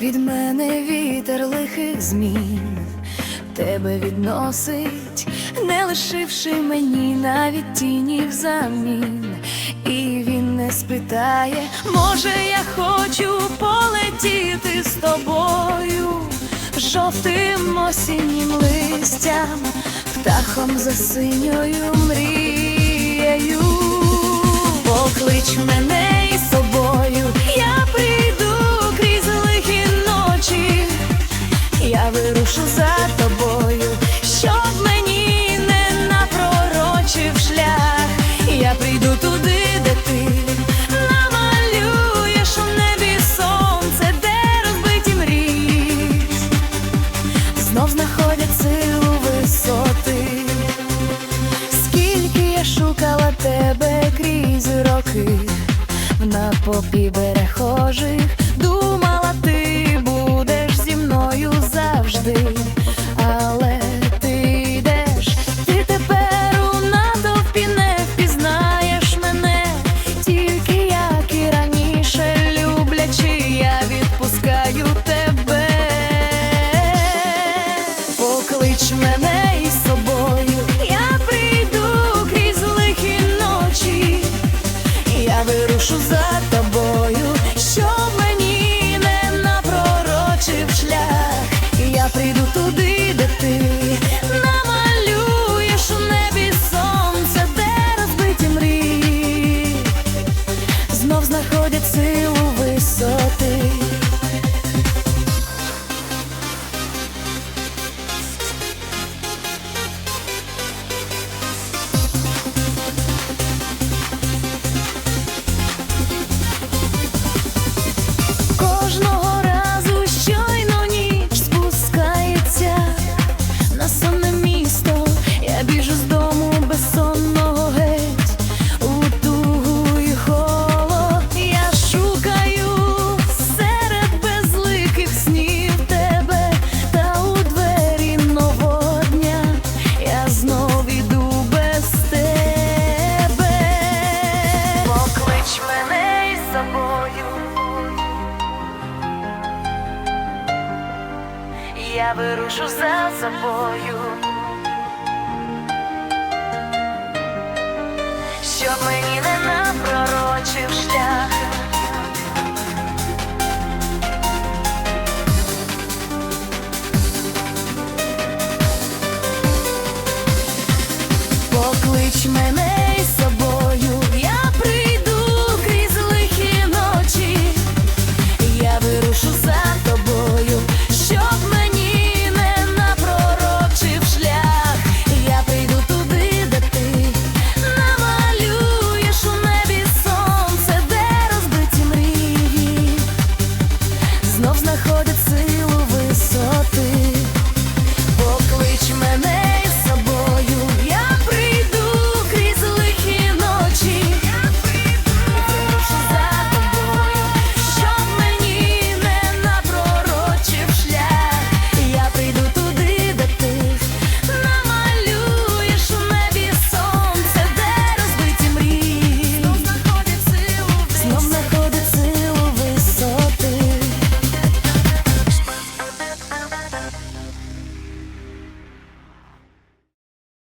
Від мене вітер лихих змін тебе відносить, не лишивши мені навіть тіні взамін. І він не спитає, може, я хочу полетіти з тобою жовтим осіннім листям, птахом за синьою мрією. Поклич мене тобою, щоб мені не напророчив шлях. Я прийду туди, де ти намалюєш у небі сонце, де розбиті мрії, знов знаходять силу висоти. Скільки я шукала тебе крізь роки, в напопі берехожих Я вирушу за собою, щоб мені не.